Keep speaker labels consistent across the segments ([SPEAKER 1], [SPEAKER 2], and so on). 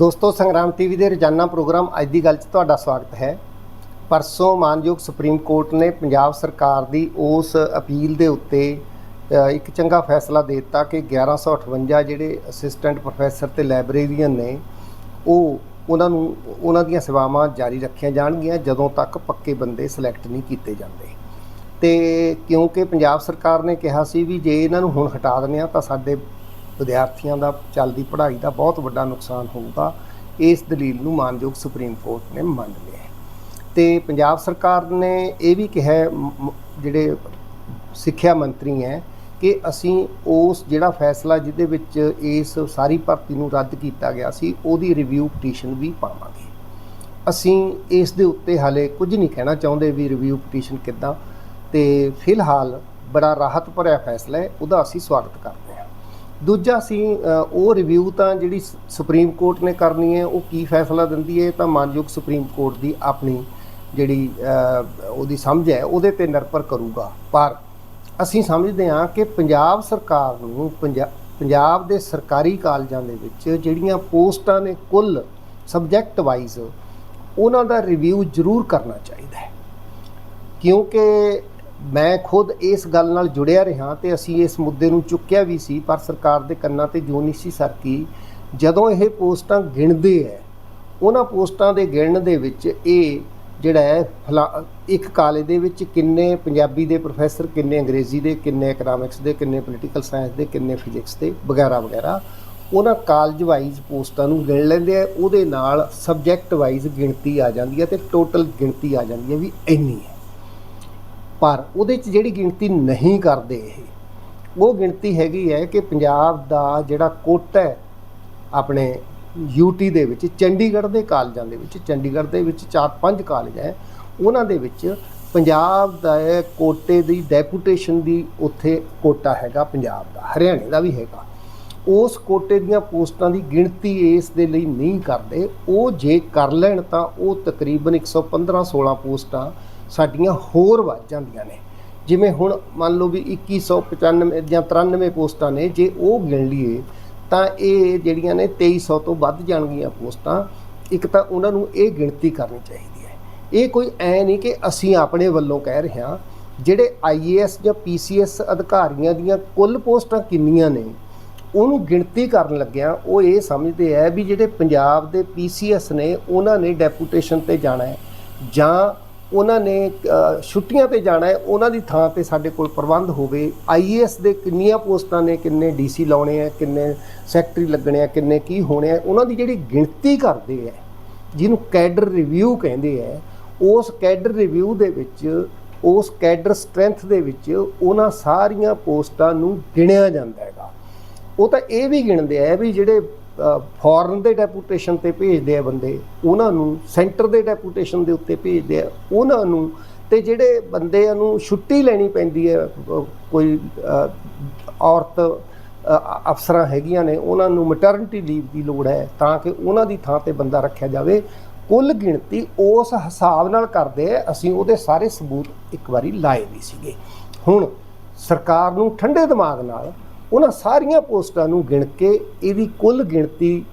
[SPEAKER 1] ਦੋਸਤੋ, ਸੰਗਰਾਮ ਟੀਵੀ ਦੇ ਰੋਜ਼ਾਨਾ ਪ੍ਰੋਗਰਾਮ ਅੱਜ ਦੀ ਗੱਲ 'ਚ ਤੁਹਾਡਾ ਸਵਾਗਤ ਹੈ। ਪਰਸੋਂ ਮਾਨਯੋਗ ਸੁਪਰੀਮ ਕੋਰਟ ਨੇ ਪੰਜਾਬ ਸਰਕਾਰ ਦੀ ਉਸ ਅਪੀਲ ਦੇ ਉੱਤੇ ਇੱਕ ਚੰਗਾ ਫੈਸਲਾ ਦੇ ਦਿੱਤਾ ਕਿ 1158 ਜਿਹੜੇ ਅਸਿਸਟੈਂਟ ਪ੍ਰੋਫੈਸਰ ਤੇ ਲਾਇਬ੍ਰੇਰੀਅਨ ਨੇ, ਉਹ ਉਹਨਾਂ ਨੂੰ, ਉਹਨਾਂ ਦੀਆਂ ਸੇਵਾਵਾਂ ਜਾਰੀ ਰੱਖੀਆਂ ਜਾਣਗੀਆਂ ਜਦੋਂ ਤੱਕ ਪੱਕੇ ਬੰਦੇ ਸਿਲੈਕਟ ਨਹੀਂ ਕੀਤੇ ਜਾਂਦੇ। ਤੇ ਕਿਉਂਕਿ ਪੰਜਾਬ ਸਰਕਾਰ ਨੇ ਕਿਹਾ ਸੀ ਵੀ ਜੇ ਇਹਨਾਂ ਨੂੰ ਹੁਣ ਹਟਾ ਦਿੰਦੇ ਆ ਤਾਂ ਸਾਡੇ ਵਿਦਿਆਰਥੀਆਂ ਦਾ, ਚੱਲਦੀ ਪੜ੍ਹਾਈ ਦਾ ਬਹੁਤ ਵੱਡਾ ਨੁਕਸਾਨ ਹੋਊਗਾ, ਇਸ ਦਲੀਲ ਨੂੰ ਮਾਨਯੋਗ ਸੁਪਰੀਮ ਕੋਰਟ ਨੇ ਮੰਨ ਲਿਆ। ਹੈ। ਤੇ ਪੰਜਾਬ ਸਰਕਾਰ ਨੇ ਇਹ ਵੀ ਕਿਹਾ ਜਿਹੜੇ ਸਿੱਖਿਆ ਮੰਤਰੀ ਹੈ ਕਿ ਅਸੀਂ ਉਸ ਜਿਹੜਾ ਫੈਸਲਾ ਜਿਹਦੇ ਵਿੱਚ ਇਸ ਸਾਰੀ ਭਰਤੀ ਨੂੰ ਰੱਦ ਕੀਤਾ ਗਿਆ ਸੀ, ਉਹਦੀ ਰਿਵਿਊ ਪਟੀਸ਼ਨ ਵੀ ਪਾਵਾਂਗੇ। ਅਸੀਂ ਇਸ ਦੇ ਉੱਤੇ ਹਾਲੇ ਕੁਝ ਨਹੀਂ ਕਹਿਣਾ ਚਾਹੁੰਦੇ ਵੀ ਰਿਵਿਊ ਪਟੀਸ਼ਨ ਕਿੱਦਾਂ। ਤੇ ਫਿਲਹਾਲ ਬੜਾ ਰਾਹਤ ਭਰਿਆ ਫੈਸਲਾ ਹੈ, ਉਹਦਾ ਅਸੀਂ ਸਵਾਗਤ ਕਰਦੇ ਹਾਂ। ਦੂਜਾ ਅਸੀਂ ਉਹ ਰਿਵਿਊ ਤਾਂ ਜਿਹੜੀ ਸੁਪਰੀਮ ਕੋਰਟ ਨੇ ਕਰਨੀ ਹੈ, ਉਹ ਕੀ ਫੈਸਲਾ ਦਿੰਦੀ ਹੈ ਤਾਂ ਮਾਨਯੋਗ ਸੁਪਰੀਮ ਕੋਰਟ ਦੀ ਆਪਣੀ ਜਿਹੜੀ ਉਹਦੀ ਸਮਝ ਹੈ, ਉਹਦੇ ਤੇ ਨਿਰਭਰ ਕਰੂਗਾ। ਪਰ ਅਸੀਂ ਸਮਝਦੇ ਹਾਂ ਕਿ ਪੰਜਾਬ ਸਰਕਾਰ ਨੂੰ ਪੰਜਾ- ਪੰਜਾਬ ਦੇ ਸਰਕਾਰੀ ਕਾਲਜਾਂ ਦੇ ਵਿੱਚ ਜਿਹੜੀਆਂ ਪੋਸਟਾਂ ਨੇ ਕੁੱਲ ਸਬਜੈਕਟ ਵਾਈਜ਼ ਉਹਨਾਂ ਦਾ ਰਿਵਿਊ ਜ਼ਰੂਰ ਕਰਨਾ ਚਾਹੀਦਾ ਹੈ। ਕਿਉਂਕਿ ਮੈਂ ਖੁਦ ਇਸ ਗੱਲ ਨਾਲ ਜੁੜਿਆ ਰਿਹਾ ਤੇ ਅਸੀਂ ਇਸ ਮੁੱਦੇ ਨੂੰ ਚੁੱਕਿਆ ਵੀ ਸੀ, ਪਰ ਸਰਕਾਰ ਦੇ ਕੰਨਾਂ ਤੇ ਜੋ ਨਹੀਂ ਸੀ ਸਰਕੀ, ਜਦੋਂ ਇਹ ਪੋਸਟਾਂ ਗਿਣਦੇ ਹੈ ਉਹਨਾਂ ਪੋਸਟਾਂ ਦੇ ਗਿਣਨ ਦੇ ਵਿੱਚ ਇਹ ਜਿਹੜਾ ਹੈ ਫਲਾ- ਇੱਕ ਕਾਲਜ ਦੇ ਵਿੱਚ ਕਿੰਨੇ ਪੰਜਾਬੀ ਦੇ ਪ੍ਰੋਫੈਸਰ, ਕਿੰਨੇ ਅੰਗਰੇਜ਼ੀ ਦੇ, ਕਿੰਨੇ ਇਕਨੋਮਿਕਸ ਦੇ, ਕਿੰਨੇ ਪੋਲੀਟੀਕਲ ਸਾਇੰਸ ਦੇ, ਕਿੰਨੇ ਫਿਜ਼ਿਕਸ ਦੇ, ਵਗੈਰਾ ਵਗੈਰਾ, ਉਹਨਾਂ ਕਾਲਜ ਵਾਈਜ਼ ਪੋਸਟਾਂ ਨੂੰ ਗਿਣ ਲੈਂਦੇ ਆ ਉਹਦੇ ਨਾਲ ਸਬਜੈਕਟ ਵਾਈਜ਼ ਗਿਣਤੀ ਆ ਜਾਂਦੀ ਹੈ ਤੇ ਟੋਟਲ ਗਿਣਤੀ ਆ ਜਾਂਦੀ ਹੈ ਵੀ ਇੰਨੀ ਹੈ ਪਰ ਉਹਦੇ 'ਚ ਜਿਹੜੀ ਗਿਣਤੀ ਨਹੀਂ ਕਰਦੇ ਇਹ, ਉਹ ਗਿਣਤੀ ਹੈਗੀ ਹੈ ਕਿ ਪੰਜਾਬ ਦਾ ਜਿਹੜਾ ਕੋਟਾ ਹੈ, ਆਪਣੇ ਯੂਟੀ ਦੇ ਵਿੱਚ, ਚੰਡੀਗੜ੍ਹ ਦੇ ਕਾਲਜਾਂ ਦੇ ਵਿੱਚ, ਚੰਡੀਗੜ੍ਹ ਦੇ ਵਿੱਚ ਚਾਰ ਪੰਜ ਕਾਲਜ ਹੈ, ਉਹਨਾਂ ਦੇ ਵਿੱਚ ਪੰਜਾਬ ਦਾ ਕੋਟੇ ਦੀ ਡੈਪੂਟੇਸ਼ਨ ਦੀ ਉੱਥੇ ਕੋਟਾ ਹੈਗਾ ਪੰਜਾਬ ਦਾ, ਹਰਿਆਣੇ ਦਾ ਵੀ ਹੈਗਾ। ਉਸ ਕੋਟੇ ਦੀਆਂ ਪੋਸਟਾਂ ਦੀ ਗਿਣਤੀ ਇਸ ਦੇ ਲਈ ਨਹੀਂ ਕਰਦੇ, ਉਹ ਜੇ ਕਰ ਲੈਣ ਤਾਂ ਉਹ ਤਕਰੀਬਨ 115 16 ਪੋਸਟਾਂ ਸਾਡੀਆਂ ਹੋਰ ਵੱਧ ਜਾਂਦੀਆਂ ਨੇ। ਜਿਵੇਂ ਹੁਣ ਮੰਨ ਲਓ ਵੀ 2195 ਜਾਂ 93 ਪੋਸਟਾਂ ਨੇ, ਜੇ ਉਹ ਗਿਣ ਲਈਏ, ਤਾਂ ਇਹ ਜਿਹੜੀਆਂ ਨੇ 2300 ਤੋਂ ਵੱਧ ਜਾਣਗੀਆਂ ਪੋਸਟਾਂ। ਇੱਕ ਤਾਂ ਉਹਨਾਂ ਨੂੰ ਇਹ ਗਿਣਤੀ ਕਰਨੀ ਚਾਹੀਦੀ ਹੈ। ਇਹ ਕੋਈ ਐ ਨਹੀਂ ਕਿ ਅਸੀਂ ਆਪਣੇ ਵੱਲੋਂ ਕਹਿ ਰਹੇ ਹਾਂ, ਜਿਹੜੇ ਆਈਏਐਸ ਜਾਂ ਪੀਸੀਐਸ ਅਧਿਕਾਰੀਆਂ ਦੀਆਂ ਕੁੱਲ ਪੋਸਟਾਂ ਕਿੰਨੀਆਂ ਨੇ, ਉਹਨੂੰ ਗਿਣਤੀ ਕਰਨ ਲੱਗਿਆਂ ਉਹ ਇਹ ਸਮਝਦੇ ਆ ਵੀ ਜਿਹੜੇ ਪੰਜਾਬ ਦੇ ਪੀਸੀਐਸ ਨੇ, ਉਹਨਾਂ ਨੇ ਡੈਪੂਟੇਸ਼ਨ ਤੇ ਜਾਣਾ ਹੈ। ਜਾਂ ਉਹਨਾਂ ਨੇ ਛੁੱਟੀਆਂ ਤੇ ਜਾਣਾ ਹੈ, ਉਹਨਾਂ ਦੀ ਥਾਂ ਤੇ ਸਾਡੇ ਕੋਲ ਪ੍ਰਬੰਧ ਹੋਵੇ। ਆਈਏਐਸ ਦੇ ਕਿੰਨੀਆਂ ਪੋਸਟਾਂ ਨੇ, ਕਿੰਨੇ ਡੀਸੀ ਲਾਉਣੇ ਆ, ਕਿੰਨੇ ਸੈਕਟਰੀ ਲੱਗਣੇ ਆ, ਕਿੰਨੇ ਕੀ ਹੋਣੇ ਆ, ਉਹਨਾਂ ਦੀ ਜਿਹੜੀ ਗਿਣਤੀ ਕਰਦੇ ਆ, ਜਿਹਨੂੰ ਕੈਡਰ ਰਿਵਿਊ ਕਹਿੰਦੇ ਆ, ਉਸ ਕੈਡਰ ਰਿਵਿਊ ਦੇ ਵਿੱਚ, ਉਸ ਕੈਡਰ ਸਟਰੈਂਥ ਦੇ ਵਿੱਚ ਉਹਨਾਂ ਸਾਰੀਆਂ ਪੋਸਟਾਂ ਨੂੰ ਗਿਣਿਆ ਜਾਂਦਾ ਹੈਗਾ। ਉਹ ਤਾਂ ਇਹ ਵੀ ਗਿਣਦੇ ਆ ਵੀ ਜਿਹੜੇ ਫੋਰਨ ਦੇ ਡੈਪੂਟੇਸ਼ਨ ਤੇ ਭੇਜਦੇ ਆ ਬੰਦੇ, ਉਹਨਾਂ ਨੂੰ ਸੈਂਟਰ ਦੇ ਡੈਪੂਟੇਸ਼ਨ ਦੇ ਉੱਤੇ ਭੇਜਦੇ ਆ, ਉਹਨਾਂ ਨੂੰ ਤੇ ਜਿਹੜੇ ਬੰਦਿਆਂ ਨੂੰ ਛੁੱਟੀ ਲੈਣੀ ਪੈਂਦੀ ਹੈ ਕੋਈ ਔਰਤ ਅਫਸਰਾਂ ਹੈਗੀਆਂ ਨੇ, ਉਹਨਾਂ ਨੂੰ ਮੈਟਰਨਿਟੀ ਲੀਵ ਦੀ ਲੋੜ ਹੈ ਤਾਂ ਕਿ ਉਹਨਾਂ ਦੀ ਥਾਂ ਤੇ ਬੰਦਾ ਰੱਖਿਆ ਜਾਵੇ। ਕੁੱਲ ਗਿਣਤੀ ਉਸ ਹਿਸਾਬ ਨਾਲ ਕਰਦੇ ਆ, ਅਸੀਂ ਉਹਦੇ ਸਾਰੇ ਸਬੂਤ ਇੱਕ ਵਾਰੀ ਲਾਏ ਵੀ ਸੀਗੇ। ਹੁਣ ਸਰਕਾਰ ਨੂੰ ਠੰਡੇ ਦਿਮਾਗ ਨਾਲ ਉਹਨਾਂ ਸਾਰੀਆਂ ਪੋਸਟਾਂ ਨੂੰ ਗਿਣ ਕੇ ਇਹਦੀ ਕੁੱਲ ਗਿਣਤੀ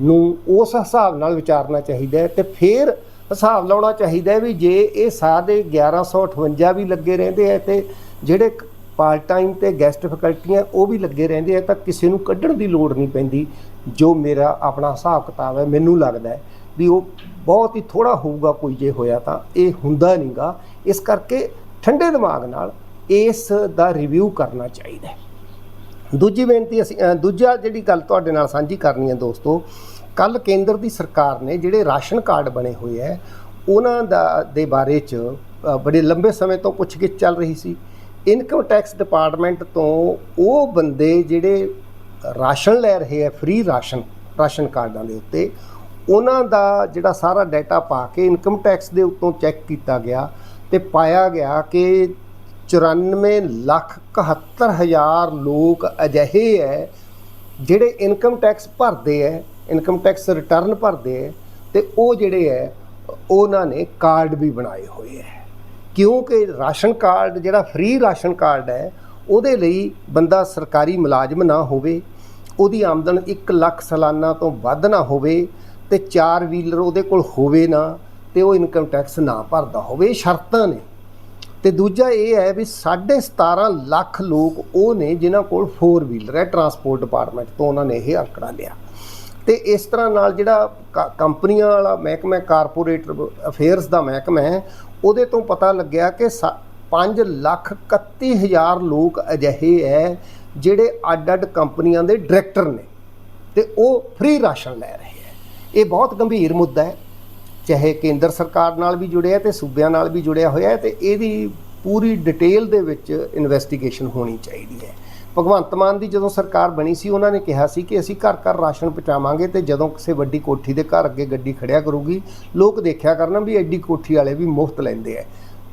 [SPEAKER 1] ਨੂੰ ਉਸ ਹਿਸਾਬ ਨਾਲ ਵਿਚਾਰਨਾ ਚਾਹੀਦਾ ਹੈ ਤੇ ਫਿਰ ਹਿਸਾਬ ਲਾਉਣਾ ਚਾਹੀਦਾ ਹੈ ਵੀ ਜੇ ਇਹ ਸਾਰੇ 1158 ਵੀ ਲੱਗੇ ਰਹਿੰਦੇ ਆ ਤੇ ਜਿਹੜੇ ਪਾਰਟ ਟਾਈਮ ਤੇ ਗੈਸਟ ਫੈਕਲਟੀਆਂ ਉਹ ਵੀ ਲੱਗੇ ਰਹਿੰਦੇ ਆ, ਤਾਂ ਕਿਸੇ ਨੂੰ ਕੱਢਣ ਦੀ ਲੋੜ ਨਹੀਂ ਪੈਂਦੀ, ਜੋ ਮੇਰਾ ਆਪਣਾ ਹਿਸਾਬ ਕਿਤਾਬ ਹੈ, ਮੈਨੂੰ ਲੱਗਦਾ ਹੈ ਵੀ ਉਹ ਬਹੁਤ ਹੀ ਥੋੜਾ ਹੋਊਗਾ ਕੋਈ ਜੇ ਹੋਇਆ ਤਾਂ, ਇਹ ਹੁੰਦਾ ਨਹੀਂਗਾ ਇਸ ਕਰਕੇ ਠੰਡੇ ਦਿਮਾਗ ਨਾਲ ਇਸ ਦਾ ਰਿਵਿਊ ਕਰਨਾ ਚਾਹੀਦਾ ਹੈ। ਦੂਜੀ ਬੇਨਤੀ ਅਸੀਂ ਦੂਜਾ ਜਿਹੜੀ ਗੱਲ ਤੁਹਾਡੇ ਨਾਲ ਸਾਂਝੀ ਕਰਨੀ ਹੈ ਦੋਸਤੋ, ਕੱਲ ਕੇਂਦਰ ਦੀ ਸਰਕਾਰ ਨੇ ਜਿਹੜੇ ਰਾਸ਼ਨ ਕਾਰਡ ਬਣੇ ਹੋਏ ਹੈ, ਉਹਨਾਂ ਦਾ, ਦੇ ਬਾਰੇ ਚ ਬੜੇ ਲੰਬੇ ਸਮੇਂ ਤੋਂ ਪੁੱਛਗਿੱਛ ਚੱਲ ਰਹੀ ਸੀ। ਇਨਕਮ ਟੈਕਸ ਡਿਪਾਰਟਮੈਂਟ ਤੋਂ ਉਹ ਬੰਦੇ ਜਿਹੜੇ ਰਾਸ਼ਨ ਲੈ ਰਹੇ ਹੈ, ਫ੍ਰੀ ਰਾਸ਼ਨ ਰਾਸ਼ਨ ਕਾਰਡਾਂ ਦੇ ਉੱਤੇ, ਉਹਨਾਂ ਦਾ ਜਿਹੜਾ ਸਾਰਾ ਡਾਟਾ ਪਾ ਕੇ ਇਨਕਮ ਟੈਕਸ ਦੇ ਉੱਤੋਂ ਚੈੱਕ ਕੀਤਾ ਗਿਆ ਤੇ ਪਾਇਆ ਗਿਆ ਕਿ 94 ਲੱਖ 71 ਹਜ਼ਾਰ ਲੋਕ ਅਜਿਹੇ ਹੈ ਜਿਹੜੇ ਇਨਕਮ ਟੈਕਸ ਭਰਦੇ ਹੈ ਇਨਕਮ ਟੈਕਸ ਰਿਟਰਨ ਭਰਦੇ ਹੈ ਤੇ ਉਹ ਜਿਹੜੇ ਹੈ ਉਹਨਾਂ ਨੇ ਕਾਰਡ ਵੀ ਬਣਾਏ ਹੋਏ ਹੈ ਕਿਉਂਕਿ ਰਾਸ਼ਨ ਕਾਰਡ ਜਿਹੜਾ ਫ੍ਰੀ ਰਾਸ਼ਨ ਕਾਰਡ ਹੈ ਉਹਦੇ ਲਈ ਬੰਦਾ ਸਰਕਾਰੀ ਮੁਲਾਜ਼ਮ ਨਾ ਹੋਵੇ, ਉਹਦੀ ਆਮਦਨ 1 ਲੱਖ ਸਾਲਾਨਾ ਤੋਂ ਵੱਧ ਨਾ ਹੋਵੇ, ਤੇ ਚਾਰ ਵੀਲਰ ਉਹਦੇ ਕੋਲ ਹੋਵੇ ਨਾ, ਤੇ ਉਹ ਇਨਕਮ ਟੈਕਸ ਨਾ ਭਰਦਾ ਹੋਵੇ, ਸ਼ਰਤਾਂ ਨੇ। ਤੇ ਦੂਜਾ ਇਹ ਹੈ ਵੀ 17.5 ਲੱਖ ਲੋਕ ਉਹ ਨੇ ਜਿਨ੍ਹਾਂ ਕੋਲ 4 ਵੀਲਰ ਹੈ ਟਰਾਂਸਪੋਰਟ ਡਿਪਾਰਟਮੈਂਟ ਤੋਂ ਉਹਨਾਂ ਨੇ ਇਹ ਅੰਕੜਾ ਲਿਆ। ਤੇ ਇਸ ਤਰ੍ਹਾਂ ਨਾਲ ਜਿਹੜਾ ਕ- ਕੰਪਨੀਆਂ ਵਾਲਾ ਮਹਿਕਮਾ ਕਾਰਪੋਰੇਟ ਅਫੇਅਰਸ ਦਾ ਮਹਿਕਮਾ ਹੈ, ਉਹਦੇ ਤੋਂ ਪਤਾ ਲੱਗਿਆ ਕਿ 5 ਲੱਖ 31 ਹਜ਼ਾਰ ਲੋਕ ਅਜਿਹੇ ਹੈ ਜਿਹੜੇ ਅੱਡ-ਅੱਡ ਕੰਪਨੀਆਂ ਦੇ ਡਾਇਰੈਕਟਰ ਨੇ ਤੇ ਉਹ ਫ੍ਰੀ ਰਾਸ਼ਨ ਲੈ ਰਹੇ ਹੈ। ਇਹ ਬਹੁਤ ਗੰਭੀਰ ਮੁੱਦਾ ਹੈ। ਚਾਹੇ ਕੇਂਦਰ ਸਰਕਾਰ ਨਾਲ ਵੀ ਜੁੜਿਆ ਤੇ ਸੂਬਿਆਂ ਨਾਲ ਵੀ ਜੁੜਿਆ ਹੋਇਆ ਹੈ ਤੇ ਇਹਦੀ ਪੂਰੀ ਡਿਟੇਲ ਦੇ ਵਿੱਚ ਇਨਵੈਸਟੀਗੇਸ਼ਨ ਹੋਣੀ ਚਾਹੀਦੀ ਹੈ। ਭਗਵੰਤ ਮਾਨ ਦੀ ਜਦੋਂ ਸਰਕਾਰ ਬਣੀ ਸੀ, ਉਹਨਾਂ ਨੇ ਕਿਹਾ ਸੀ ਕਿ ਅਸੀਂ ਘਰ ਘਰ ਰਾਸ਼ਨ ਪਹੁੰਚਾਵਾਂਗੇ ਤੇ ਜਦੋਂ ਕਿਸੇ ਵੱਡੀ ਕੋਠੀ ਦੇ ਘਰ ਅੱਗੇ ਗੱਡੀ ਖੜਿਆ ਕਰੂਗੀ, ਲੋਕ ਦੇਖਿਆ ਕਰਨ ਵੀ ਐਡੀ ਕੋਠੀ ਵਾਲੇ ਵੀ ਮੁਫਤ ਲੈਂਦੇ ਆ।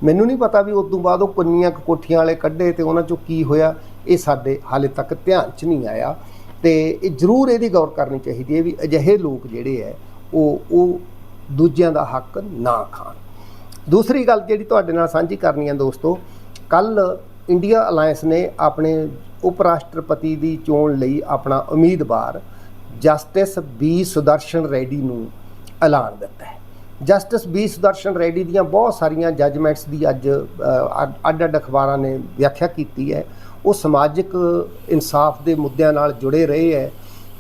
[SPEAKER 1] ਮੈਨੂੰ ਨਹੀਂ ਪਤਾ ਵੀ ਉਸ ਤੋਂ ਬਾਅਦ ਉਹ ਕਿੰਨੀਆਂ ਕੋਠੀਆਂ ਵਾਲੇ ਕੱਢੇ ਤੇ ਉਹਨਾਂ ਚੋਂ ਕੀ ਹੋਇਆ, ਇਹ ਸਾਡੇ ਹਾਲੇ ਤੱਕ ਧਿਆਨ 'ਚ ਨਹੀਂ ਆਇਆ। ਤੇ ਇਹ ਜ਼ਰੂਰ ਇਹਦੀ ਗੌਰ ਕਰਨੀ ਚਾਹੀਦੀ ਹੈ ਵੀ ਅਜਿਹੇ ਲੋਕ ਜਿਹੜੇ ਹੈ, ਉਹ ਉਹ ਦੂਜਿਆਂ ਦਾ ਹੱਕ ਨਾ ਖਾਣ। ਦੂਸਰੀ ਗੱਲ ਜਿਹੜੀ ਤੁਹਾਡੇ ਨਾਲ ਸਾਂਝੀ ਕਰਨੀ ਹੈ ਦੋਸਤੋ, ਕੱਲ ਇੰਡੀਆ ਅਲਾਈਅੰਸ ਨੇ ਆਪਣੇ ਉਪ ਰਾਸ਼ਟਰਪਤੀ ਦੀ ਚੋਣ ਲਈ ਆਪਣਾ ਉਮੀਦਵਾਰ ਜਸਟਿਸ ਬੀ ਸੁਦਰਸ਼ਨ ਰੈਡੀ ਨੂੰ ਐਲਾਨ ਦਿੱਤਾ ਹੈ। ਜਸਟਿਸ ਬੀ ਸੁਦਰਸ਼ਨ ਰੈਡੀ ਦੀਆਂ ਬਹੁਤ ਸਾਰੀਆਂ ਜੱਜਮੈਂਟਸ ਦੀ ਅੱਜ ਅੱਡ-ਅੱਡ ਅਖਬਾਰਾਂ ਨੇ ਵਿਆਖਿਆ ਕੀਤੀ ਹੈ। ਉਹ ਸਮਾਜਿਕ ਇਨਸਾਫ ਦੇ ਮੁੱਦਿਆਂ ਨਾਲ ਜੁੜੇ ਰਹੇ ਹੈ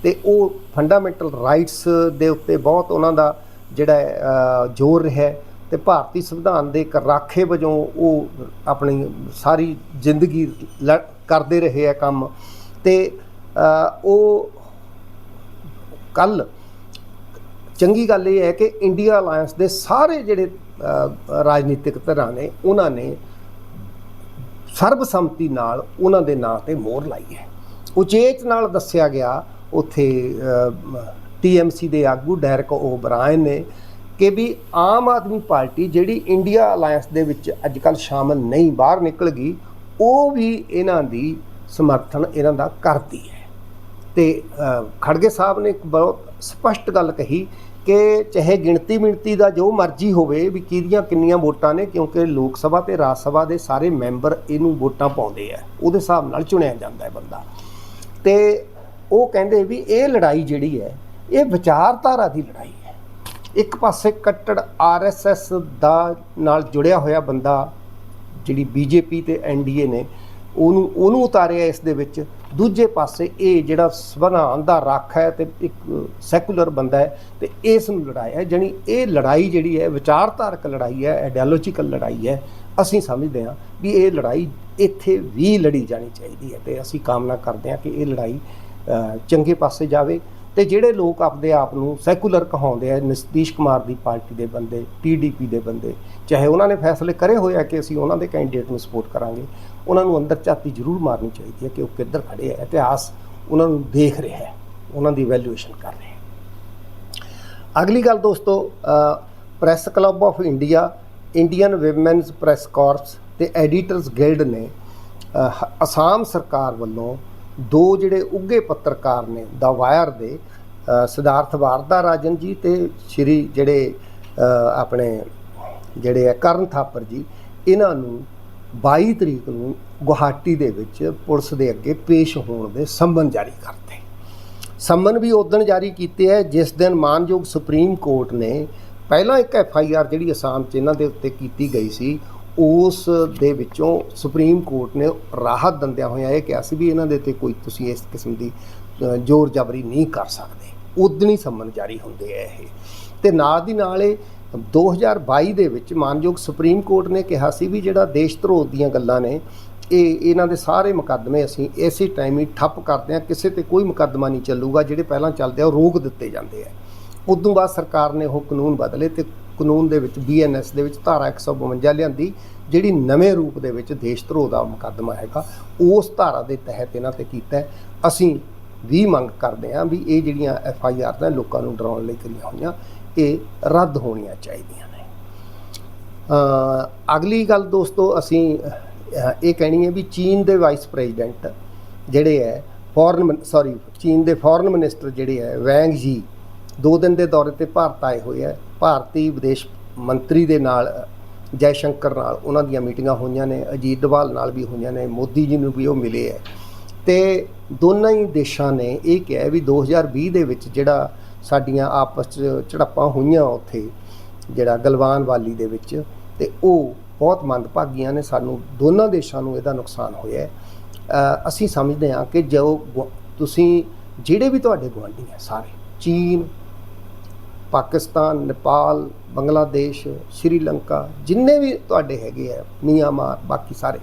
[SPEAKER 1] ਤੇ ਉਹ ਫੰਡਾਮੈਂਟਲ ਰਾਈਟਸ ਦੇ ਉੱਤੇ ਬਹੁਤ ਉਹਨਾਂ ਦਾ ਜਿਹੜਾ ਜ਼ੋਰ ਰਿਹਾ ਹੈ ਤੇ ਭਾਰਤੀ ਸੰਵਿਧਾਨ ਦੇ ਇੱਕ ਰਾਖੇ ਵਜੋਂ ਉਹ ਆਪਣੀ ਸਾਰੀ ਜ਼ਿੰਦਗੀ ਲੜ- ਕਰਦੇ ਰਹੇ ਆ ਕੰਮ ਤੇ ਉਹ ਕੱਲ ਚੰਗੀ ਗੱਲ ਇਹ ਹੈ ਕਿ ਇੰਡੀਆ ਅਲਾਈਅੰਸ ਦੇ ਸਾਰੇ ਜਿਹੜੇ ਰਾਜਨੀਤਿਕ ਧਿਰਾਂ ਨੇ, ਉਹਨਾਂ ਨੇ ਸਰਬਸੰਮਤੀ ਨਾਲ ਉਹਨਾਂ ਦੇ ਨਾਂ ਤੇ ਮੋਹਰ ਲਾਈ ਹੈ। ਉਚੇਚ ਨਾਲ ਦੱਸਿਆ ਗਿਆ ਉਥੇ ਟੀਐਮਸੀ ਦੇ ਆਗੂ ਡੈਰਕ ਓਬਰਾਇਨ ਨੇ ਕਿ ਵੀ ਆਮ ਆਦਮੀ ਪਾਰਟੀ ਜਿਹੜੀ ਇੰਡੀਆ ਅਲਾਈਅੰਸ ਦੇ ਵਿੱਚ ਅੱਜ ਅੱਜਕੱਲ ਸ਼ਾਮਲ ਨਹੀਂ, ਬਾਹਰ ਨਿਕਲ ਗਈ, ਉਹ ਵੀ ਇਹਨਾਂ ਦੀ ਸਮਰਥਨ ਇਹਨਾਂ ਦਾ ਕਰਦੀ ਹੈ। ਤੇ ਖੜਗੇ ਸਾਹਿਬ ਨੇ ਇੱਕ ਬਹੁਤ ਸਪਸ਼ਟ ਗੱਲ ਕਹੀ ਕਿ ਚਾਹੇ ਗਿਣਤੀ ਮਿਣਤੀ ਦਾ ਜੋ ਮਰਜ਼ੀ ਹੋਵੇ ਵੀ ਕਿਹਦੀਆਂ ਕਿੰਨੀਆਂ ਵੋਟਾਂ ਨੇ, ਕਿਉਂਕਿ ਲੋਕ ਸਭਾ ਤੇ ਰਾਜ ਸਭਾ ਦੇ ਸਾਰੇ ਮੈਂਬਰ ਇਹਨੂੰ ਵੋਟਾਂ ਪਾਉਂਦੇ ਆ, ਉਹਦੇ ਹਿਸਾਬ ਨਾਲ ਚੁਣਿਆ ਜਾਂਦਾ ਹੈ ਬੰਦਾ। ਤੇ ਉਹ ਕਹਿੰਦੇ ਵੀ ਇਹ ਲੜਾਈ ਜਿਹੜੀ ਹੈ ਇਹ ਵਿਚਾਰਧਾਰਾ ਦੀ ਲੜਾਈ ਹੈ। ਇੱਕ ਪਾਸੇ ਕੱਟੜ ਆਰਐਸਐਸ ਦਾ ਨਾਲ ਜੁੜਿਆ ਹੋਇਆ ਬੰਦਾ ਜਿਹੜੀ ਬੀਜੇਪੀ ਤੇ ਐਨਡੀਏ ਨੇ, ਉਹਨੂੰ ਉਹਨੂੰ ਉਤਾਰਿਆ ਇਸ ਦੇ ਵਿੱਚ। ਦੂਜੇ ਪਾਸੇ ਇਹ ਜਿਹੜਾ ਸੰਵਿਧਾਨ ਦਾ ਰੱਖ ਹੈ ਤੇ ਇੱਕ ਸੈਕੂਲਰ ਬੰਦਾ ਹੈ ਤੇ ਇਸ ਨੂੰ ਲੜਾਇਆ ਹੈ, ਜਾਣੀ ਇਹ ਲੜਾਈ ਜਿਹੜੀ ਹੈ ਵਿਚਾਰਧਾਰਕ ਲੜਾਈ ਹੈ, ਆਈਡੀਓਲੋਜੀਕਲ ਲੜਾਈ ਹੈ। ਅਸੀਂ ਸਮਝਦੇ ਹਾਂ ਵੀ ਇਹ ਲੜਾਈ ਇੱਥੇ ਵੀ ਲੜੀ ਜਾਣੀ ਚਾਹੀਦੀ ਹੈ ਤੇ ਅਸੀਂ ਕਾਮਨਾ ਕਰਦੇ ਹਾਂ ਕਿ ਇਹ ਲੜਾਈ ਚੰਗੇ ਪਾਸੇ ਜਾਵੇ। ਤੇ ਜਿਹੜੇ ਲੋਕ ਆਪਦੇ ਆਪ ਨੂੰ ਸੈਕੂਲਰ ਕਹਾਉਂਦੇ ਆ ਨਤੀਸ਼ ਕੁਮਾਰ ਦੀ ਪਾਰਟੀ ਦੇ ਬੰਦੇ ਟੀਡੀਪੀ ਦੇ ਬੰਦੇ, ਚਾਹੇ ਉਹਨਾਂ ਨੇ ਫੈਸਲੇ ਕਰੇ ਹੋਏ ਆ ਕਿ ਅਸੀਂ ਉਹਨਾਂ ਦੇ ਕੈਂਡੀਡੇਟ ਨੂੰ ਸਪੋਰਟ ਕਰਾਂਗੇ, ਉਹਨਾਂ ਨੂੰ ਅੰਦਰ ਝਾਤੀ ਜ਼ਰੂਰ ਮਾਰਨੀ ਚਾਹੀਦੀ ਹੈ ਕਿ ਉਹ ਕਿੱਧਰ ਖੜੇ ਆ, ਇਤਿਹਾਸ ਉਹਨਾਂ ਨੂੰ ਦੇਖ ਰਿਹਾ ਹੈ, ਉਹਨਾਂ ਦੀ ਵੈਲਿਊਏਸ਼ਨ ਕਰ ਰਿਹਾ ਹੈ। ਅਗਲੀ ਗੱਲ ਦੋਸਤੋ Press Club of India Indian Women's Press Corps ਤੇ ਐਡੀਟਰਸ ਗਿਲਡ ਨੇ ਅਸਾਮ ਸਰਕਾਰ ਵੱਲੋਂ ਦੋ ਜਿਹੜੇ ਉੱਗੇ ਪੱਤਰਕਾਰ ਨੇ, ਦਾ ਵਾਇਰ ਦੇ ਸਿਧਾਰਥ ਵਾਰਦਾ ਰਾਜਨ ਜੀ ਤੇ ਸ਼੍ਰੀ ਜਿਹੜੇ ਆਪਣੇ ਜਿਹੜੇ ਆ ਕਰਨ ਥਾਪਰ ਜੀ, ਇਹਨਾਂ ਨੂੰ 22 ਤਰੀਕ ਨੂੰ ਗੁਹਾਟੀ ਦੇ ਵਿੱਚ ਪੁਲਿਸ ਦੇ ਅੱਗੇ ਪੇਸ਼ ਹੋਣ ਦੇ ਸੰਬੰਧ ਜਾਰੀ ਕਰਤੇ। ਸੰਮਨ ਵੀ ਉਦੋਂ ਜਾਰੀ ਕੀਤੇ ਹੈ ਜਿਸ ਦਿਨ ਮਾਨਯੋਗ ਸੁਪਰੀਮ ਕੋਰਟ ਨੇ ਪਹਿਲਾਂ ਇੱਕ ਐਫ ਆਈ ਆਰ ਜਿਹੜੀ ਅਸਾਮ 'ਚ ਇਹਨਾਂ ਦੇ ਉੱਤੇ ਕੀਤੀ ਗਈ ਸੀ ਉਸ ਦੇ ਵਿੱਚੋਂ ਸੁਪਰੀਮ ਕੋਰਟ ਨੇ ਰਾਹਤ ਦਿੰਦਿਆਂ ਹੋਇਆਂ ਇਹ ਕਿਹਾ ਸੀ ਵੀ ਇਹਨਾਂ ਦੇ ਤੇ ਕੋਈ ਤੁਸੀਂ ਇਸ ਕਿਸਮ ਦੀ ਜ਼ੋਰ ਜ਼ਬਰੀ ਨਹੀਂ ਕਰ ਸਕਦੇ। ਉਦੋਂ ਸੰਮਨ ਜਾਰੀ ਹੁੰਦੇ ਆ ਇਹ। ਤੇ ਨਾਲ ਦੀ ਨਾਲ ਇਹ 2022 ਦੇ ਵਿੱਚ ਮਾਨਯੋਗ ਸੁਪਰੀਮ ਕੋਰਟ ਨੇ ਕਿਹਾ ਸੀ ਵੀ ਜਿਹੜਾ ਦੇਸ਼ ਧਰੋਹ ਦੀਆਂ ਗੱਲਾਂ ਨੇ, ਇਹ ਇਹਨਾਂ ਦੇ ਸਾਰੇ ਮੁਕੱਦਮੇ ਅਸੀਂ ਇਸੇ ਟਾਈਮ ਹੀ ਠੱਪ ਕਰਦੇ ਹਾਂ, ਕਿਸੇ ਤੇ ਕੋਈ ਮੁਕੱਦਮਾ ਨਹੀਂ ਚੱਲੂਗਾ, ਜਿਹੜੇ ਪਹਿਲਾਂ ਚੱਲਦੇ ਆ ਉਹ ਰੋਕ ਦਿੱਤੇ ਜਾਂਦੇ ਆ। ਉਦੋਂ ਬਾਅਦ ਸਰਕਾਰ ਨੇ ਉਹ ਕਾਨੂੰਨ ਬਦਲੇ ਤੇ ਕਾਨੂੰਨ ਦੇ ਵਿੱਚ ਬੀਐਨਐਸ ਦੇ ਵਿੱਚ ਧਾਰਾ 152 ਲਿਆਂਦੀ, ਜਿਹੜੀ ਨਵੇਂ ਰੂਪ ਦੇ ਵਿੱਚ ਦੇਸ਼ ਧਰੋਹ ਦਾ ਮੁਕੱਦਮਾ ਹੈਗਾ, ਉਸ ਧਾਰਾ ਦੇ ਤਹਿਤ ਇਹਨਾਂ ਤੇ ਕੀਤਾ ਅਸੀਂ ਵੀ ਮੰਗ ਕਰਦੇ ਹਾਂ ਵੀ ਇਹ ਜਿਹੜੀਆਂ ਐਫ ਆਈ ਆਰ ਨੇ, ਲੋਕਾਂ ਨੂੰ ਡਰਾਉਣ ਲਈ ਕਰੀਆਂ ਹੋਈਆਂ, ਇਹ ਰੱਦ ਹੋਣੀਆਂ ਚਾਹੀਦੀਆਂ ਨੇ। ਅਗਲੀ ਗੱਲ ਦੋਸਤੋ, ਅਸੀਂ ਇਹ ਕਹਿਣੀ ਹੈ ਵੀ ਚੀਨ ਦੇ ਵਾਈਸ ਪ੍ਰੈਜ਼ੀਡੈਂਟ ਜਿਹੜੇ ਹੈ ਫੋਰਨ ਸੌਰੀ ਚੀਨ ਦੇ ਫੋਰਨ ਮਿਨਿਸਟਰ ਜਿਹੜੇ ਹੈ ਵੈਂਗ ਜੀ ਦੋ ਦਿਨ ਦੇ ਦੌਰੇ ਤੇ ਭਾਰਤ ਆਏ ਹੋਏ ਹੈ। ਭਾਰਤੀ ਵਿਦੇਸ਼ ਮੰਤਰੀ ਦੇ ਨਾਲ, ਜੈ ਸ਼ੰਕਰ ਨਾਲ ਉਹਨਾਂ ਦੀਆਂ ਮੀਟਿੰਗਾਂ ਹੋਈਆਂ ਨੇ, ਅਜੀਤ ਡੋਵਾਲ ਨਾਲ ਵੀ ਹੋਈਆਂ ਨੇ, ਮੋਦੀ ਜੀ ਨੂੰ ਵੀ ਉਹ ਮਿਲੇ ਹੈ। ਤੇ ਦੋਨਾਂ ਹੀ ਦੇਸ਼ਾਂ ਨੇ ਇਹ ਕਿਹਾ ਵੀ 2020 ਦੇ ਵਿੱਚ ਜਿਹੜਾ ਸਾਡੀਆਂ ਆਪਸ 'ਚ ਝੜਪਾਂ ਹੋਈਆਂ ਉੱਥੇ, ਜਿਹੜਾ ਗਲਵਾਨ ਵਾਲੀ ਦੇ ਵਿੱਚ, ਤੇ ਉਹ ਬਹੁਤ ਮੰਦਭਾਗੀਆਂ ਨੇ, ਸਾਨੂੰ ਦੋਨਾਂ ਦੇਸ਼ਾਂ ਨੂੰ ਇਹਦਾ ਨੁਕਸਾਨ ਹੋਇਆ ਅਸੀਂ ਸਮਝਦੇ ਹਾਂ ਕਿ ਜੋ ਗੁ- ਤੁਸੀਂ ਜਿਹੜੇ ਵੀ ਤੁਹਾਡੇ ਗੁਆਂਢੀ ਹੈ ਸਾਰੇ, ਚੀਨ ਪਾਕਿਸਤਾਨ, ਨੇਪਾਲ, ਬੰਗਲਾਦੇਸ਼, ਸ਼੍ਰੀਲੰਕਾ, ਜਿੰਨੇ ਵੀ ਤੁਹਾਡੇ ਹੈਗੇ ਆ, ਮੀਆਂਮਾਰ, ਬਾਕੀ ਸਾਰੇ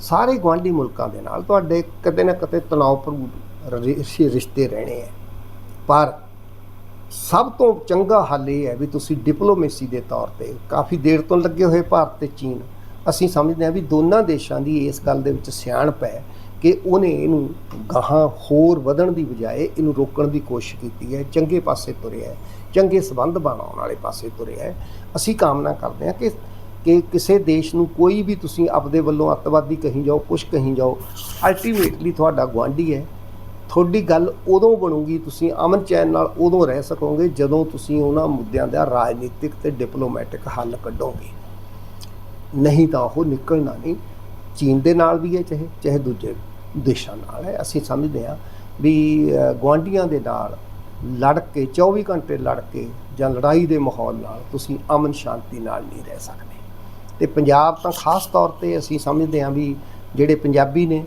[SPEAKER 1] ਸਾਰੇ ਗੁਆਂਢੀ ਮੁਲਕਾਂ ਦੇ ਨਾਲ ਤੁਹਾਡੇ ਕਦੇ ਨਾ ਕਦੇ ਤਣਾਅਪੂਰਨ ਰਿ- ਰਿਸ਼ਤੇ ਰਹਿਣੇ ਹੈ ਪਰ ਸਭ ਤੋਂ ਚੰਗਾ ਹੱਲ ਇਹ ਹੈ ਵੀ ਤੁਸੀਂ ਡਿਪਲੋਮੇਸੀ ਦੇ ਤੌਰ ਤੇ ਕਾਫੀ ਦੇਰ ਤੋਂ ਲੱਗੇ ਹੋਏ ਭਾਰਤ ਤੇ ਚੀਨ, ਅਸੀਂ ਸਮਝਦੇ ਹਾਂ ਵੀ ਦੋਨਾਂ ਦੇਸ਼ਾਂ ਦੀ ਇਸ ਗੱਲ ਦੇ ਵਿੱਚ ਸਿਆਣਪ ਹੈ ਕਿ ਉਹਨੇ ਇਹਨੂੰ ਗਾਹਾਂ ਹੋਰ ਵਧਣ ਦੀ ਬਜਾਏ ਇਹਨੂੰ ਰੋਕਣ ਦੀ ਕੋਸ਼ਿਸ਼ ਕੀਤੀ ਹੈ, ਚੰਗੇ ਪਾਸੇ ਤੁਰਿਆ ਹੈ। ਚੰਗੇ ਸਬੰਧ ਬਣਾਉਣ ਵਾਲੇ ਪਾਸੇ ਤੁਰਿਆ ਹੈ। ਅਸੀਂ ਕਾਮਨਾ ਕਰਦੇ ਹਾਂ ਕਿ ਕਿ ਕਿਸੇ ਦੇਸ਼ ਨੂੰ ਕੋਈ ਵੀ ਤੁਸੀਂ ਆਪਦੇ ਵੱਲੋਂ ਅੱਤਵਾਦੀ ਕਹੀ ਜਾਓ ਕੁਝ ਕਹੀ ਜਾਓ ਅਲਟੀਮੇਟਲੀ ਤੁਹਾਡਾ ਗੁਆਂਢੀ ਹੈ। ਤੁਹਾਡੀ ਗੱਲ ਉਦੋਂ ਬਣੂਗੀ ਤੁਸੀਂ ਅਮਨ ਚੈਨ ਨਾਲ ਉਦੋਂ ਰਹਿ ਸਕੋਗੇ ਜਦੋਂ ਤੁਸੀਂ ਉਹਨਾਂ ਮੁੱਦਿਆਂ ਦਾ ਰਾਜਨੀਤਿਕ ਤੇ ਡਿਪਲੋਮੈਟਿਕ ਹੱਲ ਕੱਢੋਗੇ। ਨਹੀਂ ਤਾਂ ਉਹ ਨਿਕਲਣਾ ਨਹੀਂ। ਚੀਨ ਦੇ ਨਾਲ ਵੀ ਹੈ ਚਾਹੇ ਚਾਹੇ ਦੂਜੇ ਦੇਸ਼ਾਂ ਨਾਲ ਹੈ। ਅਸੀਂ ਸਮਝਦੇ ਹਾਂ ਵੀ ਅ, ਗੁਆਂਢੀਆਂ ਦੇ ਨਾਲ ਲੜ ਕੇ 24 ਘੰਟੇ ਲੜ ਕੇ ਜਾਂ ਲੜਾਈ ਦੇ ਮਾਹੌਲ ਨਾਲ ਤੁਸੀਂ ਅਮਨ ਸ਼ਾਂਤੀ ਨਾਲ ਨਹੀਂ ਰਹਿ ਸਕਦੇ। ਤੇ ਪੰਜਾਬ ਤਾਂ ਖਾਸ ਤੌਰ ਤੇ ਅਸੀਂ ਸਮਝਦੇ ਹਾਂ ਵੀ ਜਿਹੜੇ ਪੰਜਾਬੀ ਨੇ,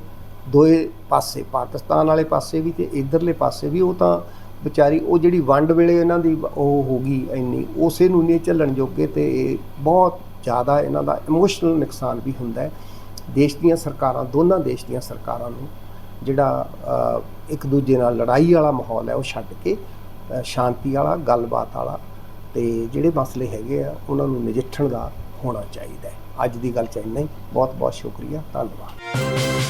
[SPEAKER 1] ਦੋਏ ਪਾਸੇ, ਪਾਕਿਸਤਾਨ ਵਾਲੇ ਪਾਸੇ ਵੀ ਤੇ ਇਧਰਲੇ ਪਾਸੇ ਵੀ, ਉਹ ਤਾਂ ਵਿਚਾਰੀ, ਉਹ ਜਿਹੜੀ ਵੰਡ ਵੇਲੇ ਇਹਨਾਂ ਦੀ ਉਹ ਹੋ ਗਈ ਇੰਨੀ, ਉਸੇ ਨੂੰ ਨਹੀਂ ਝੱਲਣ ਜੋਗੇ ਤੇ ਇਹ ਬਹੁਤ ਜ਼ਿਆਦਾ ਇਹਨਾਂ ਦਾ ਇਮੋਸ਼ਨਲ ਨੁਕਸਾਨ ਵੀ ਹੁੰਦਾ ਹੈ। ਦੇਸ਼ ਦੀਆਂ ਸਰਕਾਰਾਂ, ਦੋਨਾਂ ਦੇਸ਼ ਦੀਆਂ ਸਰਕਾਰਾਂ ਨੂੰ ਜਿਹੜਾ ਇੱਕ ਦੂਜੇ ਨਾਲ ਲੜਾਈ ਵਾਲਾ ਮਾਹੌਲ ਹੈ, ਉਹ ਛੱਡ ਕੇ ਸ਼ਾਂਤੀ ਵਾਲਾ, ਗੱਲਬਾਤ ਵਾਲਾ ਤੇ ਜਿਹੜੇ ਮਸਲੇ ਹੈਗੇ ਆ, ਉਹਨਾਂ ਨੂੰ ਨਜਿੱਠਣ ਦਾ ਹੋਣਾ ਚਾਹੀਦਾ ਹੈ। ਅੱਜ ਦੀ ਗੱਲ ਚ ਇੰਨਾ ਹੀ। ਬਹੁਤ ਬਹੁਤ ਸ਼ੁਕਰੀਆ। ਧੰਨਵਾਦ।